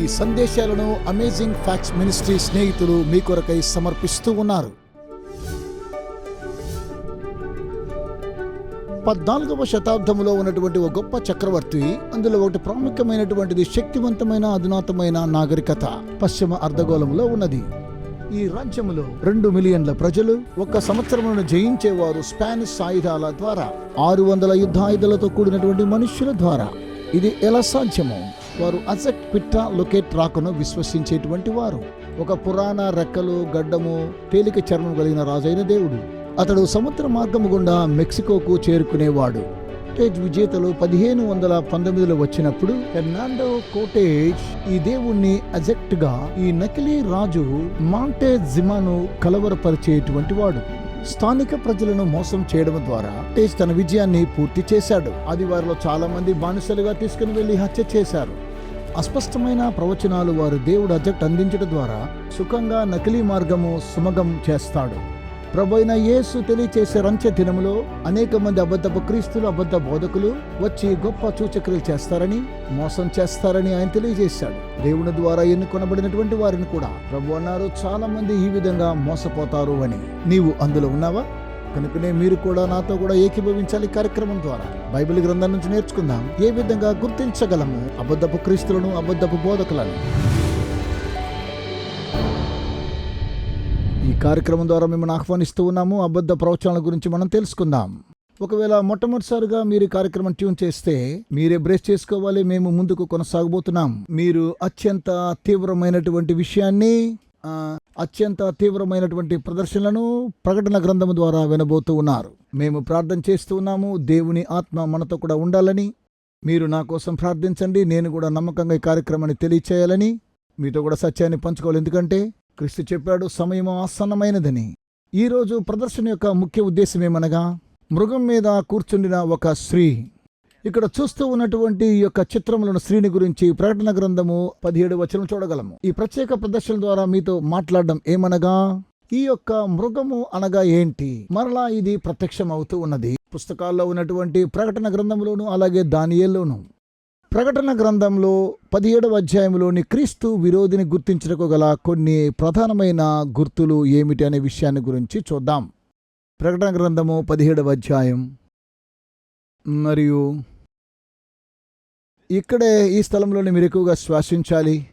ఈ సందేశాలను amazing facts ministry స్నేహితులు మీ కొరకై సమర్పిస్తూ ఉన్నారు. పద్నాలుగవ శతాబ్దంలో ఉన్నటువంటి ఒక గొప్ప చక్రవర్తి అందులో ఒకటి ప్రాముఖ్యమైనటువంటిది శక్తివంతమైన అధునాతమైన నాగరికత పశ్చిమ అర్ధగోళంలో ఉన్నది. ఈ రాజ్యములో రెండు మిలియన్ల ప్రజలు ఒక సంవత్సరములను జయించేవారు స్పానిష్ ఆయుధాల ద్వారా ఆరు వందల యుద్ధాయుధాలతో కూడినటువంటి మనుష్యుల ద్వారా. ఇది ఎలా సాధ్యమో వారు అజెక్ట్ పిట్ట లొకేట్ రాకను విశ్వసించేటువంటి వారు. ఒక పురాణ రెక్కలు గడ్డము తేలిక చర్మం కలిగిన రాజైన దేవుడు. అతడు సముద్ర మార్గము గుండా మెక్సికోకు చేరుకునేవాడు. కోటేజ్ విజేతలు పదిహేను వందల పంతొమ్మిదిలో వచ్చినప్పుడు ఫెర్నాండో కోటేజ్ ఈ దేవుణ్ణి అజెక్ట్గా ఈ నకిలీ రాజు మాంటే జిమాను కలవరపరిచేటువంటి వాడు. స్థానిక ప్రజలను మోసం చేయడం ద్వారా కోటేజ్ తన విజయాన్ని పూర్తి చేశాడు. అది వారిలో చాలా మంది బానిసలుగా తీసుకుని వెళ్ళి హత్య చేశారు. అస్పష్టమైన ప్రవచనాలు వారు దేవుడు అజెక్ట్ అందించడం ద్వారా సుఖంగా నకిలీ మార్గము సుమగం చేస్తాడు. ప్రభైన యేసు తెలియచేసే రంచె దినములో అనేక మంది అబద్ధపు క్రీస్తులు అబద్ధ బోధకులు వచ్చి గొప్ప సూచక్రియలు చేస్తారని మోసం చేస్తారని ఆయన తెలియజేశాడు. దేవుని ద్వారా ఎన్నుకొనబడినటువంటి వారిని కూడా ప్రభు అన్నారు చాలా మంది ఈ విధంగా మోసపోతారు అని. నీవు అందులో ఉన్నావా? కనుకనే మీరు కూడా నాతో కూడా ఏకీభవించాలి కార్యక్రమం ద్వారా. బైబిల్ గ్రంథం నుంచి నేర్చుకుందాం. ఏ విధంగా గుర్తించగలము? అబద్ధపు క్రీస్తులను అబద్ధపు బోధకులను. ఈ కార్యక్రమం ద్వారా మిమ్మల్ని ఆహ్వానిస్తూ ఉన్నాము. అబద్ధ ప్రవచనాల గురించి మనం తెలుసుకుందాం. ఒకవేళ మొట్టమొదటిసారిగా మీరు కార్యక్రమం ట్యూన్ చేస్తే మీరే బ్రేస్ చేసుకోవాలి. మేము ముందుకు కొనసాగబోతున్నాం. మీరు అత్యంత తీవ్రమైనటువంటి విషయాన్ని అత్యంత తీవ్రమైనటువంటి ప్రదర్శనలను ప్రకటన గ్రంథము ద్వారా వినబోతూ ఉన్నారు. మేము ప్రార్థన చేస్తూ ఉన్నాము. దేవుని ఆత్మ మనతో కూడా ఉండాలని. మీరు నా కోసం ప్రార్థించండి. నేను కూడా నమ్మకంగా ఈ కార్యక్రమాన్ని తెలియచేయాలని. మీతో కూడా సత్యాన్ని పంచుకోవాలి. ఎందుకంటే క్రీస్తు చెప్పాడు సమయం ఆసన్నమైనదని. ఈరోజు ప్రదర్శన యొక్క ముఖ్య ఉద్దేశం ఏమనగా మృగం మీద కూర్చుండిన ఒక స్త్రీ ఇక్కడ చూస్తూ ఉన్నటువంటి ఈ యొక్క చిత్రములను స్త్రీని గురించి ప్రకటన గ్రంథము పదిహేడు వచనం చూడగలము. ఈ ప్రత్యేక ప్రదర్శన ద్వారా మీతో మాట్లాడడం ఏమనగా ఈ యొక్క మృగము అనగా ఏంటి? మరలా ఇది ప్రత్యక్షం అవుతూ ఉన్నది. పుస్తకాల్లో ఉన్నటువంటి ప్రకటన గ్రంథంలోను అలాగే దానియేల్లోను. ప్రకటన గ్రంథంలో పదిహేడవ అధ్యాయంలోని క్రీస్తు విరోధిని గుర్తించడానికి గల కొన్ని ప్రధానమైన గుర్తులు ఏమిటి అనే విషయాన్ని గురించి చూద్దాం. ప్రకటన గ్రంథము పదిహేడవ అధ్యాయం. మరియు ఇక్కడే ఈ స్థలంలోనే మీరు ఎక్కువగా శ్వాసించాలి.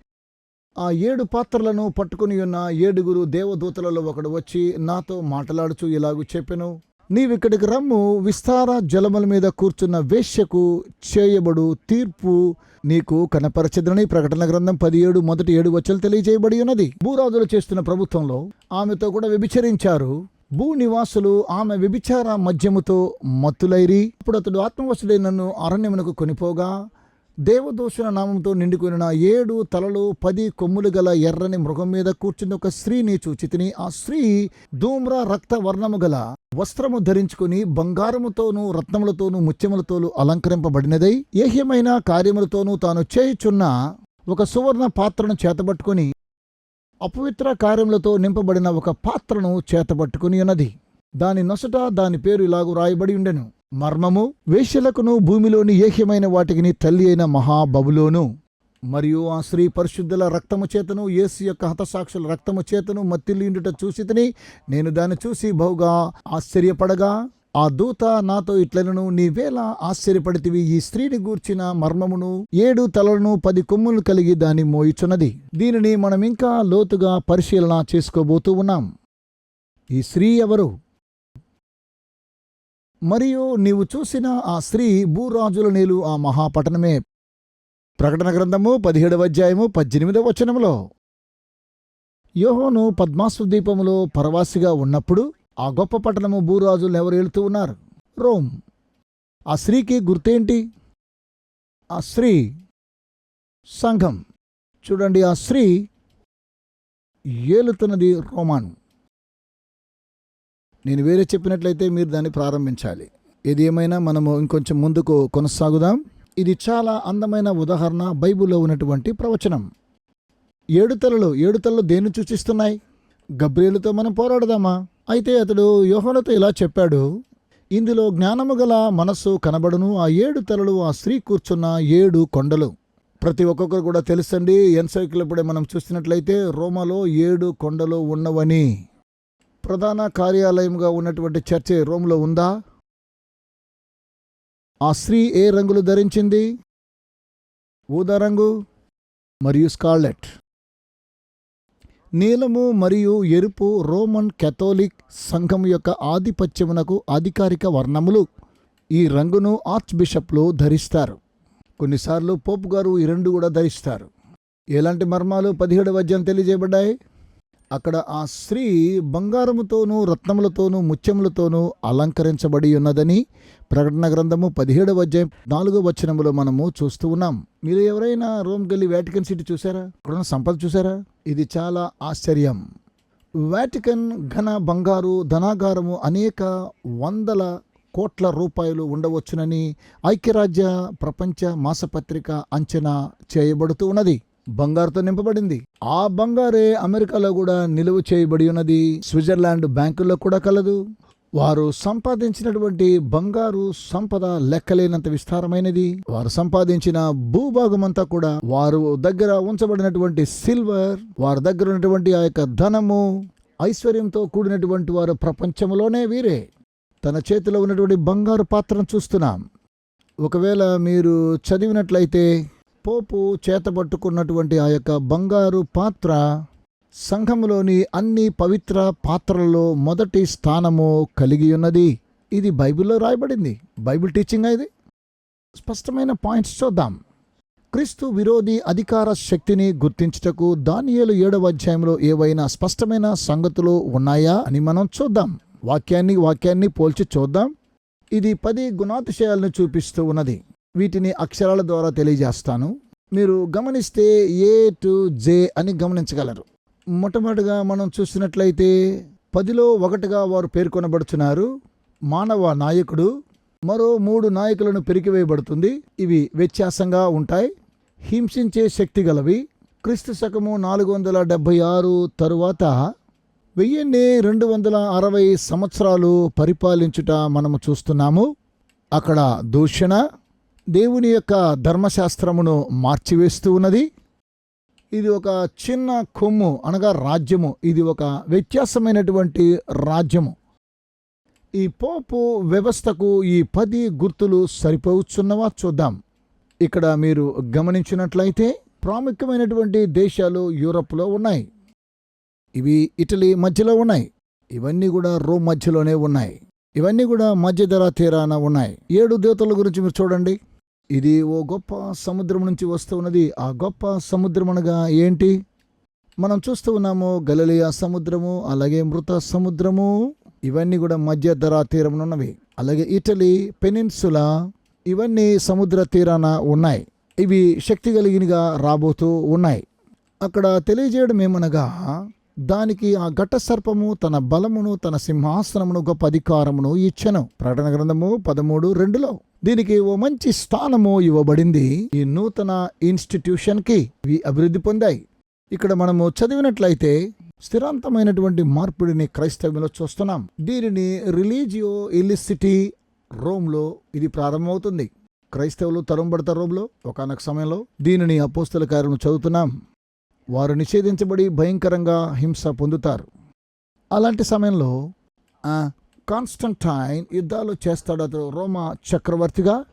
ఆ ఏడు పాత్రలను పట్టుకుని ఉన్న ఏడుగురు దేవదూతలలో ఒకడు వచ్చి నాతో మాట్లాడుచు ఇలాగూ చెప్పెను నీవిక్కడికి రమ్ము విస్తార జలముల మీద కూర్చున్న వేశ్యకు చేయబడు తీర్పు నీకు కనపరచదని ప్రకటన గ్రంథం పదిహేడు మొదటి ఏడు వచ్చలు తెలియజేయబడి ఉన్నది. భూరాజులు చేస్తున్న ప్రభుత్వంలో ఆమెతో కూడా వ్యభిచరించారు. భూ నివాసులు ఆమె వ్యభిచార మద్యముతో మత్తులైరి. ఇప్పుడు అతడు ఆత్మవశుడై నన్ను అరణ్యమునకు కొనిపోగా దేవదూషణ నామంతో నిండుకున్న ఏడు తలలు పది కొమ్ములు గల ఎర్రని మృగం మీద కూర్చుని ఒక స్త్రీని చూచితిని. ఆ స్త్రీ ధూమ్ర రక్త వర్ణము గల వస్త్రము ధరించుకుని బంగారముతోనూ రత్నములతోనూ ముత్యములతోనూ అలంకరింపబడినదై ఏహ్యమైన కార్యములతోనూ తాను చేయుచున్న ఒక సువర్ణ పాత్రను చేతబట్టుకుని అపవిత్ర కార్యములతో నింపబడిన ఒక పాత్రను చేతబట్టుకుని ఉన్నది. దాని నొసట దాని పేరు ఇలాగూ రాయబడి ఉండెను. మర్మము వేష్యలకును భూమిలోని ఏహ్యమైన వాటికిని తల్లి అయిన మహాబబులోను. మరియు ఆ స్త్రీ పరిశుద్ధుల రక్తము చేతను యేసు యొక్క హతసాక్షుల రక్తము చేతను మత్తిల్లిండుట చూసితిని నేను దాన్ని చూసి బహుగా ఆశ్చర్యపడగా ఆ దూత నాతో ఇట్లనను నీవేళ ఆశ్చర్యపడితివి ఈ స్త్రీని గూర్చిన మర్మమును ఏడు తలలను పది కొమ్ములు కలిగి దాన్ని మోయిచున్నది. దీనిని మనం ఇంకా లోతుగా పరిశీలన చేసుకోబోతూ ఉన్నాం. ఈ స్త్రీ ఎవరు? మరియు నీవు చూసిన ఆ స్త్రీ భూరాజుల నీలు ఆ మహాపట్టణమే. ప్రకటన గ్రంథము పదిహేడవ అధ్యాయము పద్దెనిమిదవ వచనములో. యోహోను పద్మాసు ద్వీపములో పరవాసిగా ఉన్నప్పుడు ఆ గొప్ప పట్టణము భూరాజులు ఎవరు వెళుతూ ఉన్నారు? రోమ్. ఆ స్త్రీకి గుర్తేంటి? ఆ స్త్రీ సంఘం. చూడండి ఆ స్త్రీ ఏలుతున్నది రోమాను. నేను వేరే చెప్పినట్లయితే మీరు దాన్ని ప్రారంభించాలి. ఏది ఏమైనా మనము ఇంకొంచెం ముందుకు కొనసాగుదాం. ఇది చాలా అందమైన ఉదాహరణ బైబిల్లో ఉన్నటువంటి ప్రవచనం. ఏడు తలలు ఏడు తలలు దేన్ని సూచిస్తున్నాయి? గబ్రేలుతో మనం పోరాడదామా? అయితే అతడు యోహనతో ఇలా చెప్పాడు ఇందులో జ్ఞానము గల మనస్సు కనబడును ఆ ఏడు తలలు ఆ స్త్రీ కూర్చున్న ఏడు కొండలు. ప్రతి ఒక్కొక్కరు కూడా తెలుసండి ఇప్పుడే మనం చూస్తున్నట్లయితే రోమాలో ఏడు కొండలు ఉన్నవని. ప్రధాన కార్యాలయంగా ఉన్నటువంటి చర్చ్ రోమ్లో ఉందా? ఆ స్త్రీ ఏ రంగులు ధరించింది? ఊదా రంగు మరియు స్కార్లెట్. నీలము మరియు ఎరుపు రోమన్ కెథోలిక్ సంఘం యొక్క ఆధిపత్యమునకు అధికారిక వర్ణములు. ఈ రంగును ఆర్చ్ బిషప్లు ధరిస్తారు. కొన్నిసార్లు పోపు గారు ఈ రెండు కూడా ధరిస్తారు. ఎలాంటి మర్మాలు పదిహేడు వద్యం తెలియజేయబడ్డాయి? అక్కడ ఆ స్త్రీ బంగారముతోనూ రత్నములతోనూ ముత్యములతోనూ అలంకరించబడి ఉన్నదని ప్రకటన గ్రంథము పదిహేడవ అధ్యాయం నాలుగో వచనములో మనము చూస్తూ ఉన్నాం. మీరు ఎవరైనా రోమ్ గల్లీ వ్యాటికన్ సిటీ చూసారా అక్కడున్న సంపద చూసారా ఇది చాలా ఆశ్చర్యం. వాటికన్ ఘన బంగారు ధనాగారము అనేక వందల కోట్ల రూపాయలు ఉండవచ్చునని ఐక్యరాజ్య ప్రపంచ మాసపత్రిక అంచనా చేయబడుతూ ఉన్నది. బంగారుతో నింపబడింది. ఆ బంగారే అమెరికాలో కూడా నిలువ చేయబడి ఉన్నది. స్విట్జర్లాండ్ బ్యాంకుల్లో కూడా కలదు. వారు సంపాదించినటువంటి బంగారు సంపద లెక్కలేనంత విస్తారమైనది. వారు సంపాదించిన భూభాగమంతా కూడా వారు దగ్గర ఉంచబడినటువంటి సిల్వర్ వారి దగ్గర ఉన్నటువంటి ఆ యొక్క ధనము ఐశ్వర్యంతో కూడినటువంటి వారు ప్రపంచంలోనే వీరే. తన చేతిలో ఉన్నటువంటి బంగారు పాత్రను చూస్తున్నాం. ఒకవేళ మీరు చదివినట్లయితే పోపు చేతబట్టుకున్నటువంటి ఆ యొక్క బంగారు పాత్ర సంఘములోని అన్ని పవిత్ర పాత్రలలో మొదటి స్థానము కలిగి ఉన్నది. ఇది బైబిల్లో రాయబడింది. బైబిల్ టీచింగ్ ఇది. స్పష్టమైన పాయింట్స్ చూద్దాం. క్రీస్తు విరోధి అధికార శక్తిని గుర్తించుటకు దానియేలు ఏడవ అధ్యాయంలో ఏవైనా స్పష్టమైన సంగతులు ఉన్నాయా అని మనం చూద్దాం. వాక్యాన్ని వాక్యాన్ని పోల్చి చూద్దాం. ఇది పది గుణాతిశయాలను చూపిస్తూ ఉన్నది. వీటిని అక్షరాల ద్వారా తెలియజేస్తాను. మీరు గమనిస్తే ఏ టు జే అని గమనించగలరు. మొట్టమొదటిగా మనం చూసినట్లయితే పదిలో ఒకటిగా వారు పేర్కొనబడుతున్నారు. మానవ నాయకుడు మరో మూడు నాయకులను పెరికివేయబడుతుంది. ఇవి వ్యత్యాసంగా ఉంటాయి. హింసించే శక్తి గలవి. క్రీస్తు శకము నాలుగు వందల డెబ్భై ఆరు తరువాత వెయ్యిన్ని రెండు వందల అరవై సంవత్సరాలు పరిపాలించుట మనము చూస్తున్నాము. అక్కడ దూషణ దేవుని యొక్క ధర్మశాస్త్రమును మార్చివేస్తూ ఉన్నది. ఇది ఒక చిన్న కొమ్ము అనగా రాజ్యము. ఇది ఒక వ్యత్యాసమైనటువంటి రాజ్యము. ఈ పోపు వ్యవస్థకు ఈ పది గుర్తులు సరిపోవచ్చున్నవా చూద్దాం. ఇక్కడ మీరు గమనించినట్లయితే ప్రాముఖ్యమైనటువంటి దేశాలు యూరప్లో ఉన్నాయి. ఇవి ఇటలీ మధ్యలో ఉన్నాయి. ఇవన్నీ కూడా రోమ్ మధ్యలోనే ఉన్నాయి. ఇవన్నీ కూడా మధ్యధరా తీరాన ఉన్నాయి. ఏడు దేవతల గురించి మీరు చూడండి. ఇది ఓ గొప్ప సముద్రం నుంచి వస్తూ ఉన్నది ఆ గొప్ప సముద్రం అనగా ఏంటి? మనం చూస్తూ ఉన్నాము గలలియా సముద్రము అలాగే మృత సముద్రము ఇవన్నీ కూడా మధ్య ధరా తీరమునున్నవి. అలాగే ఇటలీ పెనిన్సులా ఇవన్నీ సముద్ర తీరాన ఉన్నాయి. ఇవి శక్తి కలిగినగా రాబోతూ ఉన్నాయి. అక్కడ తెలియజేయడం ఏమనగా దానికి ఆ ఘట సర్పము తన బలమును తన సింహాసనమును గొప్ప అధికారమును ఇచ్చెను. ప్రకటన గ్రంథము పదమూడు రెండులో. దీనికి ఓ మంచి స్థానము ఇవ్వబడింది. ఈ నూతన ఇన్స్టిట్యూషన్కి ఇవి అభివృద్ధి పొందాయి. ఇక్కడ మనము చదివినట్లయితే స్థిరాంతమైనటువంటి మార్పిడిని క్రైస్తవ్యంలో చూస్తున్నాం. దీనిని రిలీజియో ఇలిసిటీ రోమ్లో ఇది ప్రారంభమవుతుంది. క్రైస్తవులు తరంబడతారు రోమ్లో ఒకనొక సమయంలో దీనిని అపోస్తల కార్యం చదువుతున్నాం. వారు నిషేధించబడి భయంకరంగా హింస పొందుతారు. అలాంటి సమయంలో కాన్స్టంటైన్ యుద్ధాలు చేస్తాడు అతడు రోమా చక్రవర్తిగా.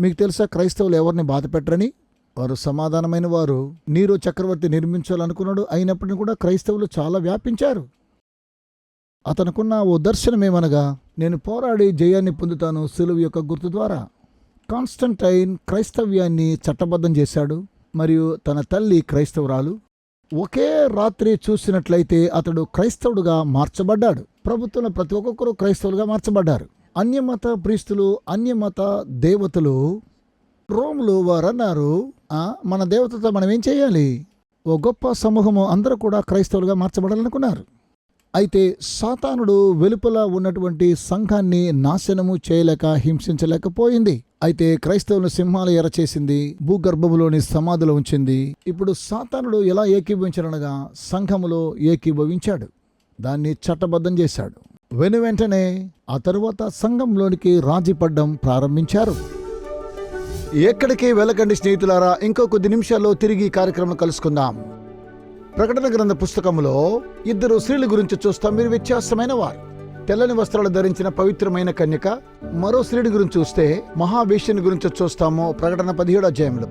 మీకు తెలుసా క్రైస్తవులు ఎవరిని బాధ పెట్టరని? వారు సమాధానమైన వారు. నీరు చక్రవర్తి నిర్మించాలనుకున్నాడు అయినప్పటికీ కూడా క్రైస్తవులు చాలా వ్యాపించారు. అతనుకున్న ఓ దర్శనమేమనగా నేను పోరాడి జయాన్ని పొందుతాను సులువు యొక్క గుర్తు ద్వారా. కాన్స్టంటైన్ క్రైస్తవ్యాన్ని చట్టబద్ధం చేశాడు మరియు తన తల్లి క్రైస్తవురాలు. ఒకే రాత్రి చూసినట్లయితే అతడు క్రైస్తవుడుగా మార్చబడ్డాడు. ప్రభుత్వంలో ప్రతి ఒక్కొక్కరు క్రైస్తవులుగా మార్చబడ్డారు. అన్యమత ప్రీస్తులు అన్యమత దేవతలు రోమ్లు వారు అన్నారు మన దేవతతో మనం ఏం చేయాలి? ఓ గొప్ప సమూహము అందరూ కూడా క్రైస్తవులుగా మార్చబడాలనుకున్నారు. అయితే సాతానుడు వెలుపల ఉన్నటువంటి సంఘాన్ని నాశనము చేయలేక హింసించలేకపోయింది. అయితే క్రైస్తవులను సింహాల ఎర చేసింది భూగర్భములోని సమాధులు ఉంచింది. ఇప్పుడు సాతానుడు ఎలా ఏకీభవించాడనగా సంఘములో ఏకీభవించాడు. దాన్ని చట్టబద్ధం చేశాడు. వెను వెంటనే ఆ తరువాత సంఘంలోనికి రాజీ పడ్డం ప్రారంభించారు. ఎక్కడికి వెళ్ళకండి స్నేహితులారా ఇంకో కొద్ది నిమిషాల్లో తిరిగి కార్యక్రమం కలుసుకుందాం. ప్రకటన గ్రంథ పుస్తకంలో ఇద్దరు స్త్రీల గురించి చూస్తాం. మీరు వ్యత్యాసమైన వారు. తెల్లని వస్త్రాలు ధరించిన పవిత్రమైన కన్యక మరో స్త్రీడి గురించి చూస్తే మహావేశ్యని గురించి చూస్తాము. ప్రకటన పదిహేడు అధ్యాయంలో.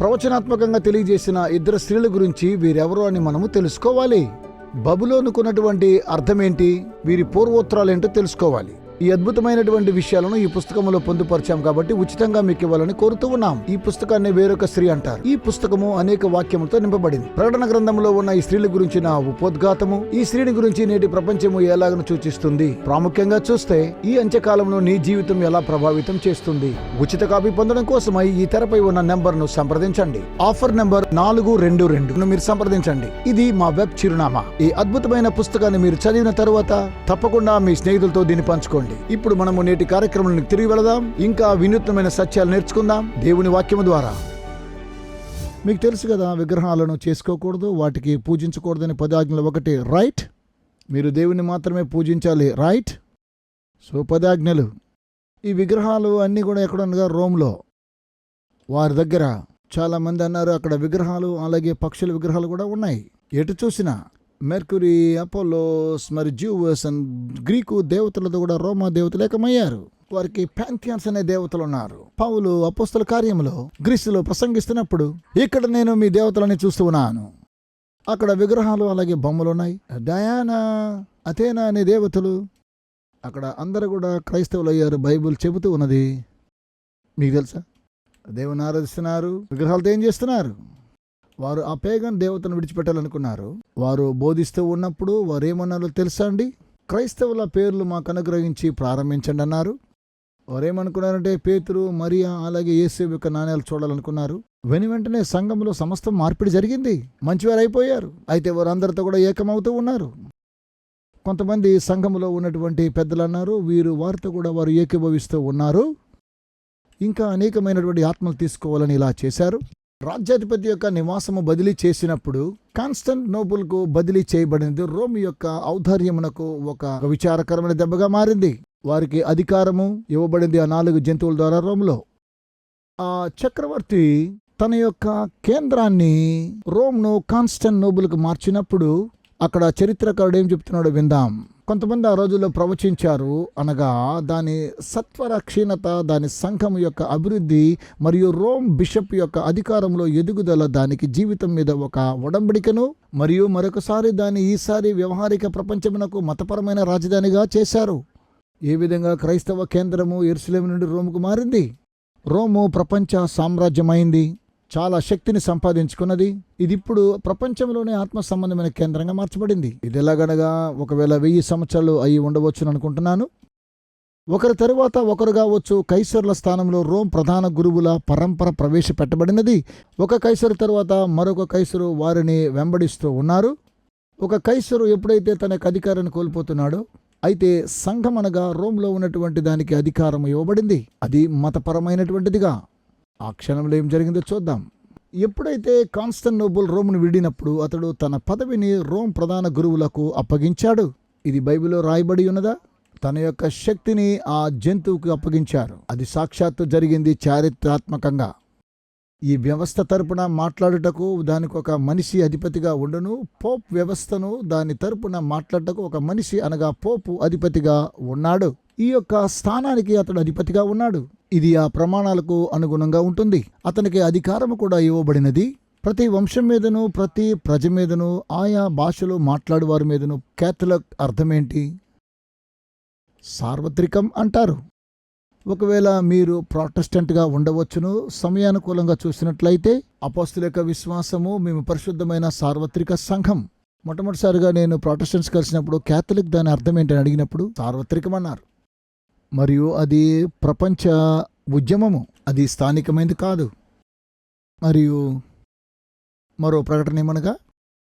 ప్రవచనాత్మకంగా తెలియజేసిన ఇద్దరు స్త్రీల గురించి వీరెవరో అని మనము తెలుసుకోవాలి. బబులోనుకున్నటువంటి అర్థమేంటి? వీరి పూర్వోత్తరాలు ఏంటో తెలుసుకోవాలి. ఈ అద్భుతమైనటువంటి విషయాలను ఈ పుస్తకంలో పొందుపరిచాం కాబట్టి ఉచితంగా మీకు ఇవ్వాలని కోరుతూ ఉన్నాం. ఈ పుస్తకాన్ని వేరొక స్త్రీ అంటారు. ఈ పుస్తకము అనేక వాక్యములతో నింపబడింది. ప్రకటన గ్రంథంలో ఉన్న ఈ స్త్రీల గురించిన ఉపోద్ఘాతము ఈ స్త్రీని గురించి నేటి ప్రపంచము ఎలాగను సూచిస్తుంది? ప్రాముఖ్యంగా చూస్తే ఈ అంత్యకాలంలో నీ జీవితం ఎలా ప్రభావితం చేస్తుంది? ఉచిత కాపీ పొందడం కోసమై ఈ తెరపై ఉన్న నెంబర్ను సంప్రదించండి. ఆఫర్ నెంబర్ నాలుగు రెండు రెండు. మీరు సంప్రదించండి. ఇది మా వెబ్ చిరునామా. ఈ అద్భుతమైన పుస్తకాన్ని మీరు చదివిన తరువాత తప్పకుండా మీ స్నేహితులతో దీన్ని పంచుకోండి. ఇప్పుడు మనము నేటి కార్యక్రమానికి తిరిగి వెళదాం. ఇంకా వినూత్నమైన సత్యాలు నేర్చుకుందాం. దేవుని వాక్యము ద్వారా. మీకు తెలుసు కదా విగ్రహాలను చేసుకోకూడదు వాటికి పూజించకూడదని పదాజ్ఞలు ఒకటి రైట్ మీరు దేవుని మాత్రమే పూజించాలి రైట్ సో పదాజ్ఞలు ఈ విగ్రహాలు అన్నీ కూడా ఎక్కడ రోమ్లో. వారి దగ్గర చాలా మంది అన్నారు అక్కడ విగ్రహాలు అలాగే పక్షుల విగ్రహాలు కూడా ఉన్నాయి. ఎటు చూసినా. మెర్కురీ అపోలోస్ మరి జ్యూవస్ అండ్ గ్రీకు దేవతలతో కూడా రోమా దేవతలు ఏకమయ్యారు. వారికి ప్యాంథియాన్స్ అనే దేవతలు ఉన్నారు. పౌలు అపోస్తల కార్యములో గ్రీసులో ప్రసంగిస్తున్నప్పుడు ఇక్కడ నేను మీ దేవతలని చూస్తూ ఉన్నాను. అక్కడ విగ్రహాలు అలాగే బొమ్మలు ఉన్నాయి. డయానా అథేనా అనే దేవతలు. అక్కడ అందరూ కూడా క్రైస్తవులు అయ్యారు బైబిల్ చెబుతూ ఉన్నది. మీకు తెలుసా? దేవుని ఆరాధిస్తున్నారు విగ్రహాలతో ఏం చేస్తున్నారు? వారు ఆ పేగన్ దేవతను విడిచిపెట్టాలనుకున్నారు. వారు బోధిస్తూ ఉన్నప్పుడు వారు ఏమన్నారో తెలుసా అండి? క్రైస్తవుల పేర్లు మాకు అనుగ్రహించి ప్రారంభించండి అన్నారు. వారేమనుకున్నారంటే పేతురు మరియా అలాగే యేసు యొక్క నాణ్యాలు చూడాలనుకున్నారు. వెను వెంటనే సంఘంలో సమస్తం మార్పిడి జరిగింది. మంచివారు అయిపోయారు. అయితే వారు అందరితో కూడా ఏకమవుతూ ఉన్నారు. కొంతమంది సంఘంలో ఉన్నటువంటి పెద్దలు అన్నారు వీరు వారితో కూడా వారు ఏకీభవిస్తూ ఉన్నారు. ఇంకా అనేకమైనటువంటి ఆత్మలు తీసుకోవాలని ఇలా చేశారు. రాజ్యాధిపతి యొక్క నివాసము బదిలీ చేసినప్పుడు కాన్స్టంట్ నోబుల్కు బదిలీ చేయబడినది రోమ్ యొక్క ఔదార్యమునకు ఒక విచారకరమైన దెబ్బగా మారింది. వారికి అధికారము ఇవ్వబడింది ఆ నాలుగు జంతువుల ద్వారా రోమ్లో. ఆ చక్రవర్తి తన యొక్క కేంద్రాన్ని రోమ్ను కాన్స్టంట్ నోబుల్కు మార్చినప్పుడు అక్కడ చరిత్రకారుడు ఏం చెప్తున్నాడో విందాం. కొంతమంది ఆ రోజుల్లో ప్రవచించారు అనగా దాని సత్వర క్షీణత దాని సంఘం యొక్క అభివృద్ధి మరియు రోమ్ బిషప్ యొక్క అధికారంలో ఎదుగుదల దానికి జీవితం మీద ఒక ఒడంబడికను మరియు మరొకసారి దాన్ని ఈసారి వ్యవహారిక ప్రపంచమునకు మతపరమైన రాజధానిగా చేశారు. ఏ విధంగా క్రైస్తవ కేంద్రము ఎరుసలేం నుండి రోముకు మారింది? రోము ప్రపంచ సామ్రాజ్యమైంది. చాలా శక్తిని సంపాదించుకున్నది. ఇది ఇప్పుడు ప్రపంచంలోనే ఆత్మ సంబంధమైన కేంద్రంగా మార్చబడింది. ఇది ఎలాగనగా ఒకవేళ వెయ్యి సంవత్సరాలు అయి ఉండవచ్చును అనుకుంటున్నాను. ఒకరి తరువాత ఒకరు కావచ్చు కైసర్ల స్థానంలో రోమ్ ప్రధాన గురువుల పరంపర ప్రవేశపెట్టబడినది. ఒక కైసరు తరువాత మరొక కైసరు వారిని వెంబడిస్తూ ఉన్నారు. ఒక కైసరు ఎప్పుడైతే తన యొక్క అధికారాన్ని కోల్పోతున్నాడో అయితే సంఘం అనగా రోమ్లో ఉన్నటువంటి దానికి అధికారం ఇవ్వబడింది. అది మతపరమైనటువంటిదిగా. ఆ క్షణంలో ఏం జరిగిందో చూద్దాం. ఎప్పుడైతే కాన్స్టన్నోబుల్ రోమ్ను విడినప్పుడు అతడు తన పదవిని రోమ్ ప్రధాన గురువులకు అప్పగించాడు. ఇది బైబిల్లో రాయబడి ఉన్నదా? తన యొక్క శక్తిని ఆ జంతువుకు అప్పగించారు. అది సాక్షాత్తు జరిగింది చారిత్రాత్మకంగా. ఈ వ్యవస్థ తరపున మాట్లాడుటకు దానికి ఒక మనిషి అధిపతిగా ఉండను. పోప్ వ్యవస్థను దాని తరపున మాట్లాడుటకు ఒక మనిషి అనగా పోపు అధిపతిగా ఉన్నాడు. ఈ యొక్క స్థానానికి అతడు అధిపతిగా ఉన్నాడు. ఇది ఆ ప్రమాణాలకు అనుగుణంగా ఉంటుంది. అతనికి అధికారము కూడా ఇవ్వబడినది. ప్రతి వంశం మీదను ప్రతి ప్రజ మీదను ఆయా భాషలో మాట్లాడువారి మీదను క్యాథలిక్ అర్థమేంటి? సార్వత్రికం అంటారు. ఒకవేళ మీరు ప్రాటెస్టెంట్గా ఉండవచ్చును సమయానుకూలంగా చూసినట్లయితే అపోస్తుల విశ్వాసము మేము పరిశుద్ధమైన సార్వత్రిక సంఘం. మొట్టమొదటిసారిగా నేను ప్రాటెస్టెంట్స్ కలిసినప్పుడు క్యాథలిక్ దాని అర్థం ఏంటని అడిగినప్పుడు సార్వత్రికం అన్నారు మరియు అది ప్రపంచ ఉద్యమము. అది స్థానికమైనది కాదు. మరియు మరో ప్రకటన ఏమనగా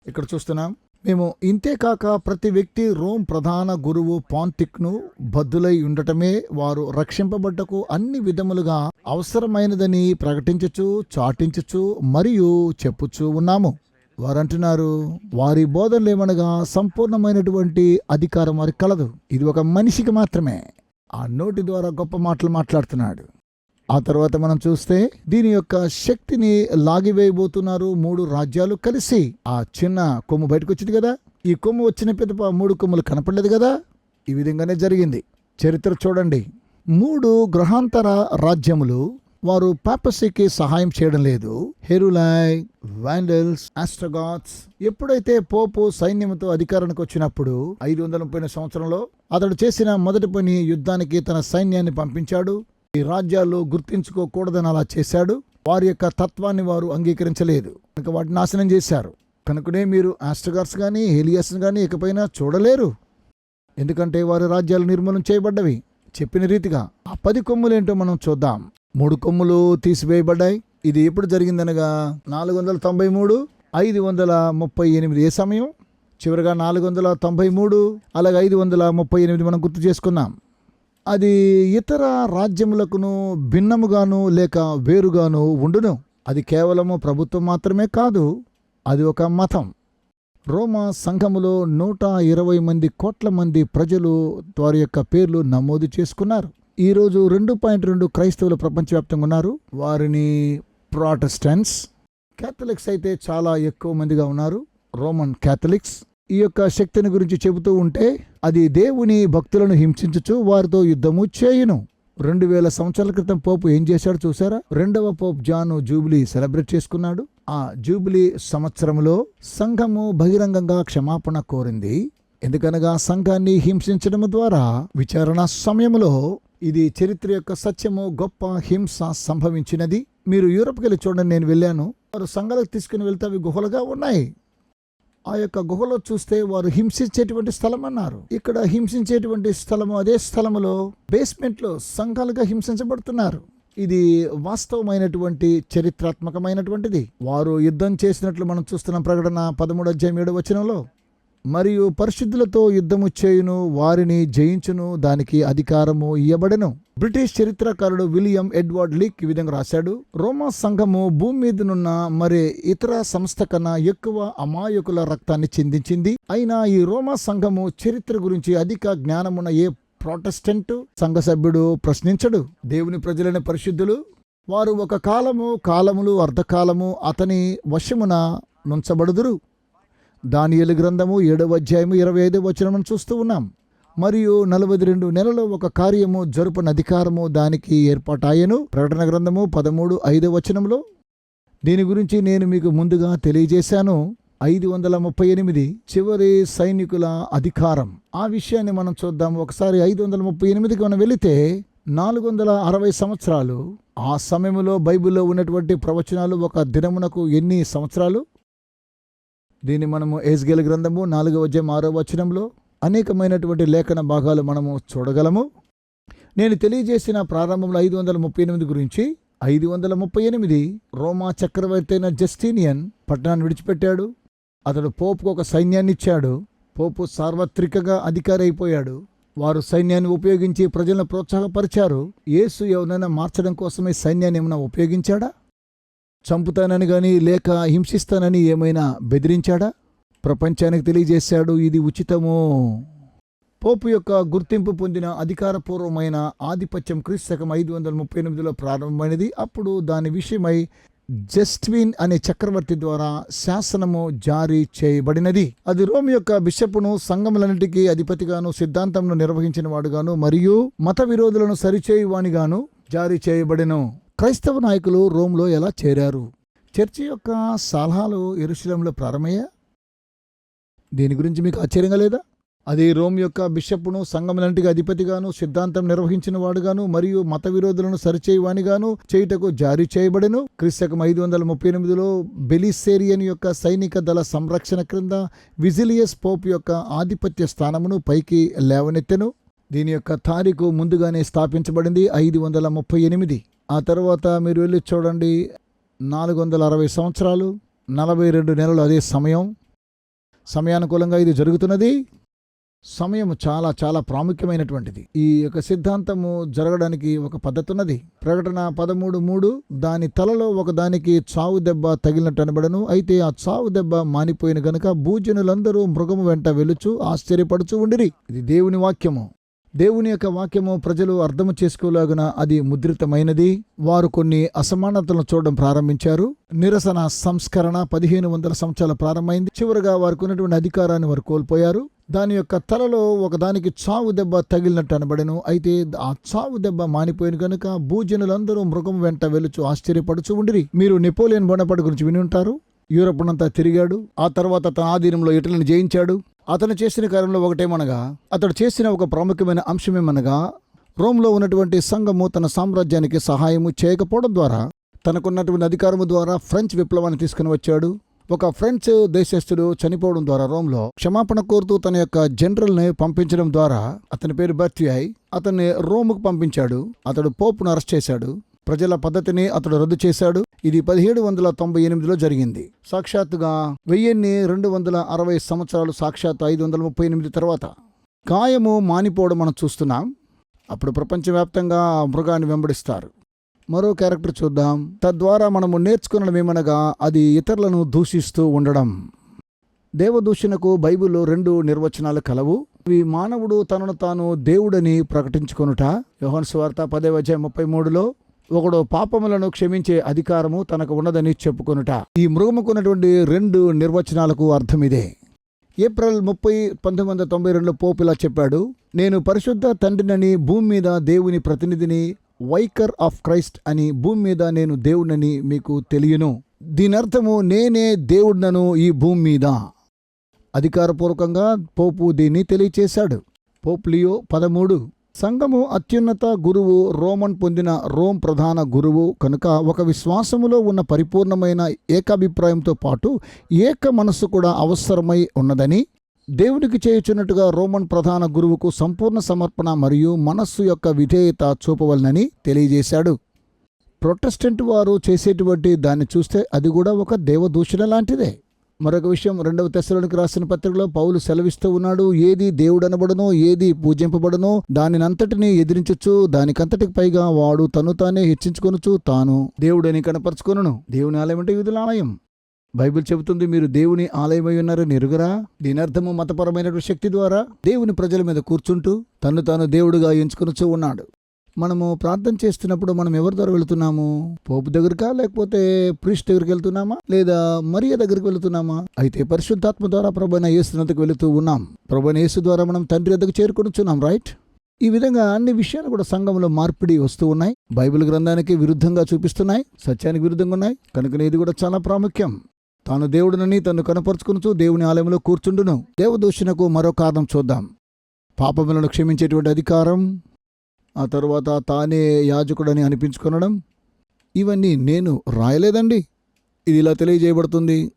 ఇక్కడ చూస్తున్నాం. మేము ఇంతేకాక ప్రతి వ్యక్తి రోమ్ ప్రధాన గురువు పాంటిక్ను బద్దులై ఉండటమే వారు రక్షింపబడ్డకు అన్ని విధములుగా అవసరమైనదని ప్రకటించచ్చు చాటించచ్చు మరియు చెప్పుచూ ఉన్నాము. వారంటున్నారు వారి బోధనలు ఏమనగా సంపూర్ణమైనటువంటి అధికారం వారికి కలదు. ఇది ఒక మనిషికి మాత్రమే. ఆ నోటి ద్వారా గొప్ప మాటలు మాట్లాడుతున్నాడు. ఆ తర్వాత మనం చూస్తే దీని యొక్క శక్తిని లాగివేయబోతున్నారు మూడు రాజ్యాలు కలిసి. ఆ చిన్న కొమ్ము బయటకు వచ్చింది కదా? ఈ కొమ్ము వచ్చిన పిదప మూడు కొమ్ములు కనపడలేదు కదా? ఈ విధంగానే జరిగింది. చరిత్ర చూడండి. మూడు గ్రహాంతర రాజ్యములు వారు పాపసీకి సహాయం చేయడం లేదు. హెరులాయ్ వాండల్స్ ఆస్ట్రగాట్స్ ఎప్పుడైతే పోపు సైన్యంతో అధికారానికి వచ్చినప్పుడు ఐదు వందల ముప్పై సంవత్సరంలో అతడు చేసిన మొదటి పని యుద్ధానికి తన సైన్యాన్ని పంపించాడు. ఈ రాజ్యాలు గుర్తించుకోకూడదని అలా చేశాడు. వారి యొక్క తత్వాన్ని వారు అంగీకరించలేదు. కనుక వాటిని నాశనం చేశారు. కనుకనే మీరు ఆస్ట్రగార్స్ కానీ హెలియస్ని కానీ ఇకపైన చూడలేరు. ఎందుకంటే వారి రాజ్యాలు నిర్మూలన చేయబడ్డవి. చెప్పిన రీతిగా ఆ పది కొమ్ములేంటో మనం చూద్దాం. మూడు కొమ్ములు తీసివేయబడ్డాయి. ఇది ఎప్పుడు జరిగిందనగా నాలుగు వందల తొంభై మూడు ఐదు వందల ముప్పై ఎనిమిది. ఏ సమయం? చివరిగా నాలుగు వందల తొంభై మూడు అలాగే ఐదు వందల ముప్పై ఎనిమిది మనం గుర్తు చేసుకున్నాం అది ఇతర రాజ్యములకును భిన్నముగాను లేక వేరుగాను ఉండును. అది కేవలము ప్రభుత్వం మాత్రమే కాదు అది ఒక మతం. రోమా సంఘములో నూట ఇరవై మంది కోట్ల మంది ప్రజలు వారి యొక్క పేర్లు నమోదు చేసుకున్నారు. ఈరోజు రెండు పాయింట్ రెండు క్రైస్తవులు ప్రపంచవ్యాప్తంగా ఉన్నారు. వారిని ప్రాటెస్టెంట్స్ క్యాథలిక్స్ అయితే చాలా ఎక్కువ మందిగా ఉన్నారు. రోమన్ క్యాథలిక్స్ ఈ యొక్క శక్తిని గురించి చెబుతూ ఉంటే అది దేవుని భక్తులను హింసించుచు వారితో యుద్ధము చేయును. రెండు వేల సంవత్సరాల క్రితం పోపు ఏం చేశాడు చూసారా రెండవ పోప్ జాను జూబిలీ సెలబ్రేట్ చేసుకున్నాడు. ఆ జూబిలీ సంవత్సరంలో సంఘము బహిరంగంగా క్షమాపణ కోరింది. ఎందుకనగా సంఘాన్ని హింసించడం ద్వారా విచారణ సమయంలో ఇది చరిత్ర యొక్క సత్యము గొప్ప హింస సంభవించినది. మీరు యూరప్కి వెళ్ళి చూడండి నేను వెళ్ళాను. వారు సంఘాలకు తీసుకుని వెళ్తే అవి గుహలుగా ఉన్నాయి. ఆ యొక్క గుహలో చూస్తే వారు హింసించేటువంటి స్థలం అన్నారు. ఇక్కడ హింసించేటువంటి స్థలము అదే స్థలములో బేస్మెంట్లో సంఘాలుగా హింసించబడుతున్నారు. ఇది వాస్తవమైనటువంటి చరిత్రాత్మకమైనటువంటిది. వారు యుద్ధం చేసినట్లు మనం చూస్తున్న ప్రకటన పదమూడు అధ్యాయం ఏడు వచనంలో. మరియు పరిశుద్ధులతో యుద్ధము చేయును వారిని జయించును దానికి అధికారము ఇయ్యబడెను. బ్రిటిష్ చరిత్రకారుడు విలియం ఎడ్వర్డ్ లీక్ ఈ విధంగా రాశాడు రోమా సంఘము భూమి మీదనున్న మరి ఇతర సంస్థ కన్నా ఎక్కువ అమాయకుల రక్తాన్ని చిందించింది. అయినా ఈ రోమా సంఘము చరిత్ర గురించి అధిక జ్ఞానమున్న ఏ ప్రొటెస్టెంట్ సంఘ సభ్యుడు ప్రశ్నించడు. దేవుని ప్రజలైన పరిశుద్ధులు వారు ఒక కాలము కాలములు అర్ధకాలము అతని వశమున నుంచబడుదురు. దానియలు గ్రంథము ఏడవ అధ్యాయము ఇరవై ఐదవ వచనం చూస్తూ ఉన్నాం. మరియు నలభై రెండు నెలలో ఒక కార్యము జరుపున అధికారము దానికి ఏర్పాటాయను. ప్రకటన గ్రంథము పదమూడు ఐదవ వచనంలో దీని గురించి నేను మీకు ముందుగా తెలియజేశాను. ఐదు వందల ముప్పై ఎనిమిది చివరి సైనికుల అధికారం. ఆ విషయాన్ని మనం చూద్దాం. ఒకసారి ఐదు వందల ముప్పై ఎనిమిదికి మనం వెళితే నాలుగు వందల అరవై సంవత్సరాలు ఆ సమయంలో బైబిల్లో ఉన్నటువంటి ప్రవచనాలు ఒక దినమునకు ఎన్ని సంవత్సరాలు? దీన్ని మనము ఏజ్గేల గ్రంథము నాలుగవ అధ్యాయం ఆరో వచనంలో అనేకమైనటువంటి లేఖన భాగాలు మనము చూడగలము. నేను తెలియజేసిన ప్రారంభంలో ఐదు వందల ముప్పై ఎనిమిది గురించి ఐదు వందల ముప్పై ఎనిమిది రోమా చక్రవర్తి అయిన జస్టీనియన్ పట్టణాన్ని విడిచిపెట్టాడు. అతడు పోపుకు ఒక సైన్యాన్ని ఇచ్చాడు. పోపు సార్వత్రికగా అధికారి అయిపోయాడు వారు సైన్యాన్ని ఉపయోగించి ప్రజలను ప్రోత్సాహపరిచారు. యేసు ఎవరైనా మార్చడం కోసమే సైన్యాన్ని ఏమైనా ఉపయోగించాడా? చంపుతానని కానీ లేక హింసిస్తానని ఏమైనా బెదిరించాడా? ప్రపంచానికి తెలియజేశాడు ఇది ఉచితము? పోపు యొక్క గుర్తింపు పొందిన అధికారపూర్వమైన ఆధిపత్యం క్రీస్తకం ఐదు వందల ముప్పై ఎనిమిదిలో ప్రారంభమైనది. అప్పుడు దాని విషయమై జస్ట్విన్ అనే చక్రవర్తి ద్వారా శాసనము జారీ చేయబడినది. అది రోమ్ యొక్క బిషప్ను సంఘములన్నిటికీ అధిపతిగాను సిద్ధాంతంను నిర్వహించిన వాడుగాను మరియు మత విరోధులను సరిచేయువానిగాను జారీ చేయబడెను. క్రైస్తవ నాయకులు రోమ్లో ఎలా చేరారు? చర్చి యొక్క సలహాలు ఎరుశలంలో ప్రారంభమయ్యా? దీని గురించి మీకు ఆశ్చర్యంగా లేదా? అది రోమ్ యొక్క బిషప్ను సంఘములంటికి అధిపతిగాను సిద్ధాంతం నిర్వహించిన వాడుగాను మరియు మత విరోధులను సరిచేయవానిగాను చేయుటకు జారీ చేయబడెను. క్రిస్తకం ఐదు వందల ముప్పై ఎనిమిదిలో బెలిసేరియన్ యొక్క సైనిక దళ సంరక్షణ క్రింద విజిలియస్ పోప్ యొక్క ఆధిపత్య స్థానమును పైకి లేవనెత్తెను. దీని యొక్క తారీఖు ముందుగానే స్థాపించబడింది ఐదు వందల ముప్పై ఎనిమిది. ఆ తర్వాత మీరు వెళ్ళి చూడండి నాలుగు వందల అరవై సంవత్సరాలు నలభై రెండు నెలలు అదే సమయం. సమయానుకూలంగా ఇది జరుగుతున్నది. సమయం చాలా చాలా ప్రాముఖ్యమైనటువంటిది. ఈ యొక్క సిద్ధాంతము జరగడానికి ఒక పద్ధతి ఉన్నది ప్రకటన పదమూడు మూడు దాని తలలో ఒక దానికి చావు దెబ్బ తగిలినట్టు అనబడను. అయితే ఆ చావు దెబ్బ మానిపోయిన గనుక భూజనులందరూ మృగము వెంట వెలుచు ఆశ్చర్యపడుచు ఉండిరి. ఇది దేవుని వాక్యము. దేవుని యొక్క వాక్యము ప్రజలు అర్థం చేసుకోలాగున అది ముద్రితమైనది. వారు కొన్ని అసమానతలను చూడడం ప్రారంభించారు. నిరసన సంస్కరణ పదిహేను వందల సంవత్సరాల ప్రారంభమైంది. చివరిగా వారికి ఉన్నటువంటి అధికారాన్ని వారు కోల్పోయారు. దాని యొక్క తలలో ఒకదానికి చావు దెబ్బ తగిలినట్టు అనబడెను. అయితే ఆ చావు దెబ్బ మానిపోయిన కనుక భూజనులందరూ మృగం వెంట వెలుచు ఆశ్చర్యపడుచు ఉండిరి. మీరు నెపోలియన్ బోనపాటి గురించి విని ఉంటారు. యూరప్ అంతా తిరిగాడు. ఆ తర్వాత తన ఆధీనంలో ఇటలీని జయించాడు. అతను చేసిన కార్యంలో ఒకటేమనగా అతడు చేసిన ఒక ప్రాముఖ్యమైన అంశమేమనగా రోమ్లో ఉన్నటువంటి సంఘము తన సామ్రాజ్యానికి సహాయము చేయకపోవడం ద్వారా తనకున్నటువంటి అధికారము ద్వారా ఫ్రెంచ్ విప్లవాన్ని తీసుకుని వచ్చాడు. ఒక ఫ్రెంచ్ దేశస్థుడు చనిపోవడం ద్వారా రోమ్లో క్షమాపణ కోరుతూ తన యొక్క జనరల్ని పంపించడం ద్వారా అతని పేరు బర్తియాయ్ అతన్ని రోమ్కు పంపించాడు. అతడు పోపును అరెస్ట్ చేశాడు. ప్రజల పద్ధతిని అతడు రద్దు చేశాడు. ఇది పదిహేడు వందల తొంభై ఎనిమిదిలో జరిగింది. సాక్షాత్తుగా వెయ్యిన్ని రెండు వందల అరవై సంవత్సరాలు సాక్షాత్ ఐదు వందల ముప్పై ఎనిమిది తర్వాత. గాయము మానిపోవడం మనం చూస్తున్నాం. అప్పుడు ప్రపంచవ్యాప్తంగా మృగాన్ని వెంబడిస్తారు. మరో క్యారెక్టర్ చూద్దాం. తద్వారా మనము నేర్చుకున్నడం ఏమనగా అది ఇతరులను దూషిస్తూ ఉండడం. దేవదూషణకు బైబిల్లో రెండు నిర్వచనాలు కలవు. ఇవి మానవుడు తనను తాను దేవుడని ప్రకటించుకొనుట. యోహన్ స్వార్త పదే అధ్యాయం ముప్పై మూడులో ఒకడు పాపములను క్షమించే అధికారము తనకు ఉన్నదని చెప్పుకొనుట. ఈ మృగముకున్నటువంటి రెండు నిర్వచనాలకు అర్థం ఇదే ఏప్రిల్ ముప్పై పంతొమ్మిది వందల తొంభై రెండులో పోపు ఇలా చెప్పాడు నేను పరిశుద్ధ తండ్రినని భూమి మీద దేవుని ప్రతినిధిని వైకర్ ఆఫ్ క్రైస్ట్ అని భూమి మీద నేను దేవుడినని మీకు తెలియను. దీని అర్థము నేనే దేవుడినను ఈ భూమి మీద. అధికారపూర్వకంగా పోపు దీన్ని తెలియచేశాడు. పోప్లియో పదమూడు సంఘము అత్యున్నత గురువు రోమన్ పొందిన రోమ్ ప్రధాన గురువు. కనుక ఒక విశ్వాసములో ఉన్న పరిపూర్ణమైన ఏకాభిప్రాయంతో పాటు ఏక మనస్సు కూడా అవసరమై ఉన్నదని దేవునికి చేయుచున్నట్టుగా రోమన్ ప్రధాన గురువుకు సంపూర్ణ సమర్పణ మరియు మనస్సు యొక్క విధేయత చూపవలనని తెలియజేశాడు. ప్రొటెస్టెంట్ వారు చేసేటువంటి దాన్ని చూస్తే అది కూడా ఒక దేవదూషణ లాంటిదే. మరొక విషయం రెండవ తెశలోనికి రాసిన పత్రికలో పౌలు సెలవిస్తూ ఉన్నాడు ఏది దేవుడనబడనో ఏది పూజింపబడనో దానినంతటిని ఎదిరించచ్చు దానికంతటికి పైగా వాడు తను తానే హెచ్చించుకొనుచు తాను దేవుడని కనపరుచుకొనును. దేవుని ఆలయం అంటే విధుల ఆలయం. బైబిల్ చెబుతుంది మీరు దేవుని ఆలయమై ఉన్నారని ఎరుగరా? దీని అర్థము మతపరమైనటువంటి శక్తి ద్వారా దేవుని ప్రజల మీద కూర్చుంటూ తను తాను దేవుడుగా ఎంచుకొనుచూ ఉన్నాడు. మనము ప్రార్థన చేస్తున్నప్పుడు మనం ఎవరి ద్వారా వెళుతున్నాము? పోపు దగ్గరకా లేకపోతే ప్రీస్ట్ దగ్గరికి వెళ్తున్నామా? లేదా మరియ దగ్గరికి వెళుతున్నామా? అయితే పరిశుద్ధాత్మ ద్వారా ప్రభుత్వ యేసునందుకు వెళుతూ ఉన్నాం. ప్రభుత్వ యేసు ద్వారా మనం తండ్రి వద్దకు చేరుకొనుచున్నాం రైట్? ఈ విధంగా అన్ని విషయాలు కూడా సంఘంలో మార్పిడి వస్తూ ఉన్నాయి. బైబిల్ గ్రంథానికి విరుద్ధంగా చూపిస్తున్నాయి. సత్యానికి విరుద్ధంగా ఉన్నాయి. కనుక ఇది కూడా చాలా ప్రాముఖ్యం. తాను దేవుడినని తను కనపరుచుకునుచు దేవుని ఆలయంలో కూర్చుండును. దేవదూషణకు మరో కారణం చూద్దాం. పాపములను క్షమించేటువంటి అధికారం ఆ తర్వాత తానే యాజకుడని అనిపించుకొనడం? ఇవన్నీ నేను రాయలేదండి. ఇది ఇలా తెలియజేయబడుతుంది.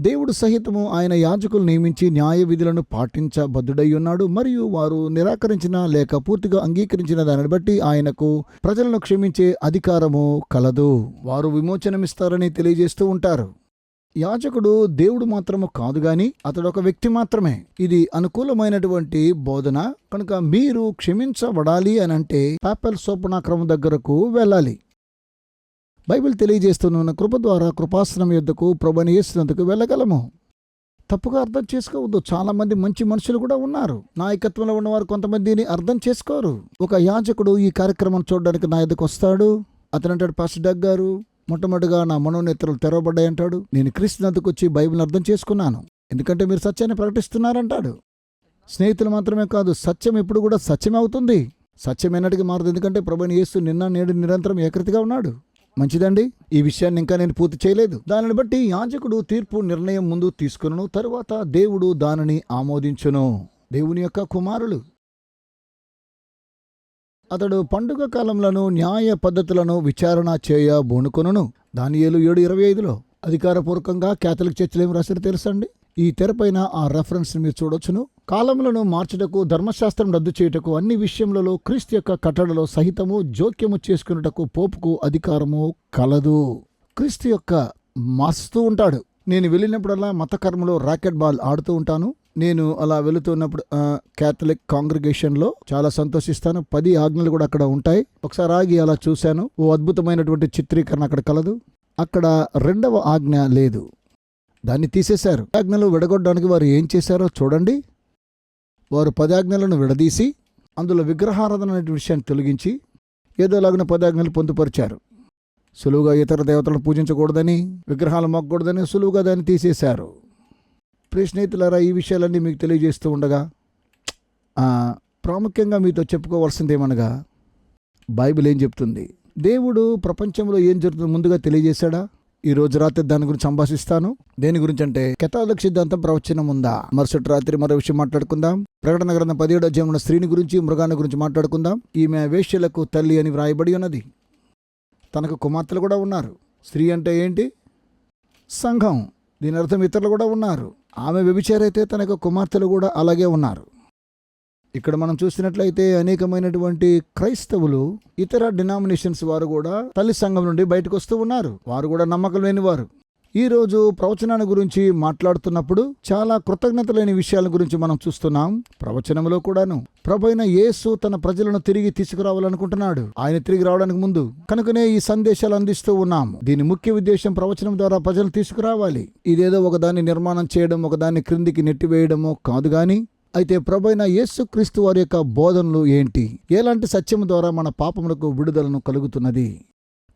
దేవుడు సహితము ఆయన యాజకులు నియమించి న్యాయ విధులను పాటించబద్ధుడై ఉన్నాడు మరియు వారు నిరాకరించిన లేక పూర్తిగా అంగీకరించిన దానిని బట్టి ఆయనకు ప్రజలను క్షమించే అధికారము కలదు. వారు విమోచనమిస్తారని తెలియజేస్తూ ఉంటారు. యాజకుడు దేవుడు మాత్రము కాదు గాని అతడు ఒక వ్యక్తి మాత్రమే. ఇది అనుకూలమైనటువంటి బోధన. కనుక మీరు క్షమించబడాలి అని అంటే పాపల్ సోపనాక్రమం దగ్గరకు వెళ్ళాలి. బైబిల్ తెలియజేస్తున్న కృప ద్వారా కృపాసనం యొద్దకు ప్రభుని యేసునందుకు వెళ్ళగలము. తప్పుగా అర్థం చేసుకోవద్దు. చాలామంది మంచి మనుషులు కూడా ఉన్నారు. నాయకత్వంలో ఉన్నవారు కొంతమందిని అర్థం చేసుకోరు. ఒక యాజకుడు ఈ కార్యక్రమం చూడడానికి నా ఎదుకు వస్తాడు? అతను అంటాడు పాస్టర్ గారు మొట్టమొదటిగా నా మనోనేత్రాలు తెరవబడ్డాయి అంటాడు. నేను క్రీస్తునందుకు వచ్చి బైబిల్ అర్థం చేసుకున్నాను. ఎందుకంటే మీరు సత్యాన్ని ప్రకటిస్తున్నారంటాడు. స్నేహితులు మాత్రమే కాదు సత్యం ఎప్పుడు కూడా సత్యమే అవుతుంది. సత్యం ఎన్నటికి మారదు. ఎందుకంటే ప్రభుని యేసు నిన్న నేడు నిరంతరం ఏకృతిగా ఉన్నాడు. మంచిదండి? ఈ విషయాన్ని ఇంకా నేను పూర్తి చేయలేదు. దానిని బట్టి యాజకుడు తీర్పు నిర్ణయం ముందు తీసుకును తరువాత దేవుడు దానిని ఆమోదించును. దేవుని యొక్క కుమారులు. అతడు పండుగ కాలంలోను న్యాయ పద్ధతులను విచారణ చేయ బోనుకొనును. దానియేలు ఏడు ఇరవై ఐదులో అధికారపూర్వకంగా క్యాథలిక్ చర్చిలు ఏం రాశారు తెలుసండి? ఈ తెరపైన ఆ రెఫరెన్స్ మీరు చూడొచ్చును. కాలములను మార్చుటకు ధర్మశాస్త్రం రద్దు చేయుటకు అన్ని విషయములలో క్రీస్తు యొక్క కట్టడలో సహితము జోక్యము చేసుకున్నటకు పోపుకు అధికారము కలదు. క్రీస్తు యొక్క మస్తూ ఉంటాడు. నేను వెళ్ళినప్పుడల్లా మతకర్మలో రాకెట్ బాల్ ఆడుతూ ఉంటాను. నేను అలా వెళుతున్నప్పుడు క్యాథలిక్ కాంగ్రిగేషన్లో చాలా సంతోషిస్తాను. పది ఆజ్ఞలు కూడా అక్కడ ఉంటాయి. ఒకసారి ఆగి అలా చూశాను. ఓ అద్భుతమైనటువంటి చిత్రీకరణ అక్కడ కలదు. అక్కడ రెండవ ఆజ్ఞ లేదు. దాన్ని తీసేశారు. ఆజ్ఞలు విడగొట్టడానికి వారు ఏం చేశారో చూడండి. వారు పదాజ్ఞలను విడదీసి అందులో విగ్రహారాధన అనే విషయాన్ని తొలగించి ఏదోలాగిన పదాజ్ఞలు పొందుపరిచారు. సులువుగా ఇతర దేవతలను పూజించకూడదని విగ్రహాలు మొక్కకూడదని సులువుగా దాన్ని తీసేశారు. ప్రియ స్నేహితులారా ఈ విషయాలన్నీ మీకు తెలియజేస్తూ ఉండగా ప్రాముఖ్యంగా మీతో చెప్పుకోవాల్సింది ఏమనగా బైబిల్ ఏం చెప్తుంది? దేవుడు ప్రపంచంలో ఏం జరుగుతుందో ముందుగా తెలియజేశాడా? ఈ రోజు రాత్రి దాని గురించి సంభాషిస్తాను. దేని గురించి అంటే కెథాలిక్ సిద్ధాంతం ప్రవచనం ఉందా? మరుసటి రాత్రి మరో విషయం మాట్లాడుకుందాం. ప్రకటన గ్రంథం పదిహేడు అధ్యాయంలో స్త్రీని గురించి మృగాన్ని గురించి మాట్లాడుకుందాం. ఈమె వేష్యలకు తల్లి అని వ్రాయబడి ఉన్నది. తనకు కుమార్తెలు కూడా ఉన్నారు. స్త్రీ అంటే ఏంటి? సంఘం. దీని అర్థం ఇతరులు కూడా ఉన్నారు. ఆమె వ్యభిచారైతే తన యొక్క కుమార్తెలు కూడా అలాగే ఉన్నారు. ఇక్కడ మనం చూసినట్లయితే అనేకమైనటువంటి క్రైస్తవులు ఇతర డినామినేషన్స్ వారు కూడా తల్లి సంఘం నుండి బయటకు వస్తూ ఉన్నారు. వారు కూడా నమ్మకం లేని వారు. ఈ రోజు ప్రవచనాన్ని గురించి మాట్లాడుతున్నప్పుడు చాలా కృతజ్ఞత లేని విషయాల గురించి మనం చూస్తున్నాం. ప్రవచనంలో కూడాను ప్రభైన యేసు తన ప్రజలను తిరిగి తీసుకురావాలనుకుంటున్నాడు. ఆయన తిరిగి రావడానికి ముందు కనుకనే ఈ సందేశాలు అందిస్తూ ఉన్నాం దీని ముఖ్య ఉద్దేశం ప్రవచనం ద్వారా ప్రజలు తీసుకురావాలి. ఇదేదో ఒకదాన్ని నిర్మాణం చేయడం ఒకదాన్ని క్రిందికి నెట్టివేయడమో కాదు గాని అయితే ప్రభైన యేసుక్రీస్తు వారి యొక్క బోధనలు ఏంటి? ఎలాంటి సత్యం ద్వారా మన పాపములకు విడుదలను కలుగుతున్నది?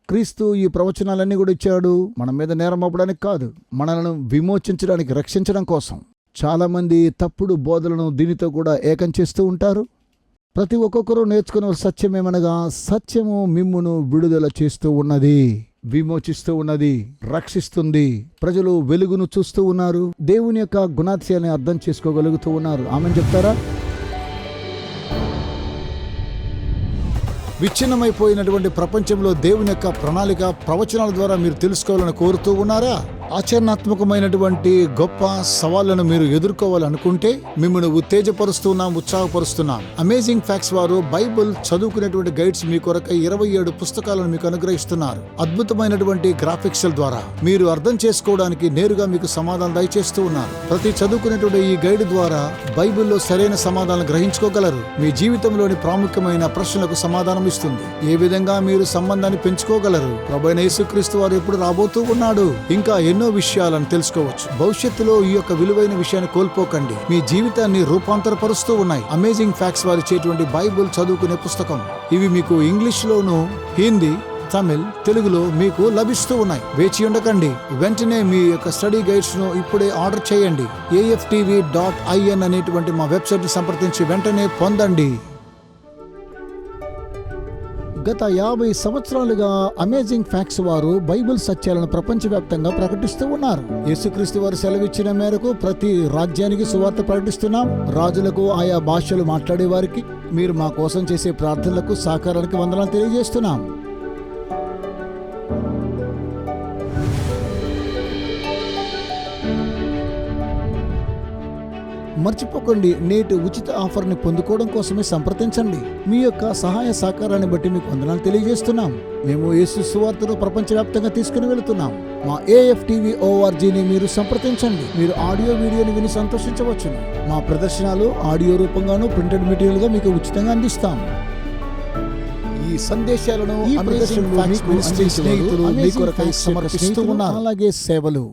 క్రీస్తు ఈ ప్రవచనాలన్నీ కూడా ఇచ్చాడు. మన మీద నేరం అవ్వడానికి కాదు మనలను విమోచించడానికి రక్షించడం కోసం. చాలామంది తప్పుడు బోధలను దీనితో కూడా ఏకం చేస్తూ ఉంటారు. ప్రతి ఒక్కొక్కరు నేర్చుకునే సత్యం ఏమనగా సత్యము మిమ్మును విడుదల చేస్తూ ఉన్నది విమోచిస్తూ ఉన్నది రక్షిస్తుంది. ప్రజలు వెలుగును చూస్తూ ఉన్నారు దేవుని యొక్క గుణాత్యాన్ని అర్థం చేసుకోగలుగుతూ ఉన్నారు. ఆమె చెప్తారా? విచ్ఛిన్నమైపోయినటువంటి ప్రపంచంలో దేవుని యొక్క ప్రణాళిక ప్రవచనాల ద్వారా మీరు తెలుసుకోవాలని కోరుతూ ఉన్నారా? ఆచరణాత్మకమైనటువంటి గొప్ప సవాళ్ళను మీరు ఎదుర్కోవాలనుకుంటే మిమ్మల్ని ఉత్తేజపరుస్తున్నాం ఉత్సాహపరుస్తున్నాం. అమేజింగ్ ఫ్యాక్ట్స్ వారు బైబిల్ చదువుకునేటువంటి గైడ్స్ మీ కొరకు ఇరవై ఏడు పుస్తకాలను మీకు అనుగ్రహిస్తున్నారు. అద్భుతమైనటువంటి గ్రాఫిక్స్ ద్వారా మీరు అర్థం చేసుకోవడానికి నేరుగా మీకు సమాధానం దయచేస్తూ ఉన్నారు. ప్రతి చదువుకునేటువంటి ఈ గైడ్ ద్వారా బైబిల్లో సరైన సమాధానం గ్రహించుకోగలరు. మీ జీవితంలోని ప్రాముఖ్యమైన ప్రశ్నలకు సమాధానం ఇస్తుంది. ఏ విధంగా మీరు సంబంధాన్ని పెంచుకోగలరు? ప్రభైన యేసుక్రీస్తు వారు ఎప్పుడు రాబోతూ ఉన్నాడు? ఇంకా ఎన్నో విషయాలను తెలుసుకోవచ్చు. భవిష్యత్తులో ఈ యొక్క విలువైన విషయాన్ని కోల్పోకండి. మీ జీవితాన్ని రూపాంతరపరుస్తూ ఉన్నాయి. అమేజింగ్ ఫ్యాక్ట్స్ వారు ఇచ్చేటువంటి బైబిల్ చదువుకునే పుస్తకం. ఇవి మీకు ఇంగ్లీష్ లోను హిందీ తమిళ్ తెలుగులో మీకు లభిస్తూ ఉన్నాయి. వేచి ఉండకండి. వెంటనే మీ యొక్క స్టడీ గైడ్స్ను ఇప్పుడే ఆర్డర్ చేయండి. ఏఎఫ్టీవీ డాట్ ఐఎన్ అనేటువంటి మా వెబ్సైట్ని సంప్రదించి వెంటనే పొందండి. గత యాభై సంవత్సరాలుగా అమేజింగ్ ఫ్యాక్ట్స్ వారు బైబిల్ సత్యాలను ప్రపంచవ్యాప్తంగా ప్రకటిస్తూ ఉన్నారు. యేసుక్రీస్తు వారు సెలవిచ్చిన మేరకు ప్రతి రాజ్యానికి సువార్త ప్రకటిస్తున్నాం. రాజులకు ఆయా భాషలు మాట్లాడే వారికి మీరు మా కోసం చేసే ప్రార్థనలకు సహకారానికి వందనాలు తెలియజేస్తున్నాం. మర్చిపోకండి. నేటి ఉచిత ఆఫర్ని పొందుకోవడం కోసమే సంప్రదించండి. మీ యొక్క సహాయ సహకారాన్ని బట్టి మీకు వందనాలు తెలియజేస్తున్నాం. మేము యేసు సువార్తను ప్రపంచవ్యాప్తంగా తీసుకుని వెళుతున్నాం. మా ఏఎఫ్ టీవీ ఓఆర్జీని మీరు సంప్రదించండి. మీరు ఆడియో వీడియోని విని సంతోషించవచ్చును మా ప్రదర్శనలు ఆడియో రూపంగాను ప్రింటెడ్ మెటీరియల్గా మీకు ఉచితంగా అందిస్తాం. ఈ సందేశాలను స్నేహితులు మీ కొరకై సమర్పిస్తూ ఉన్నారు. అలాగే సేవలు.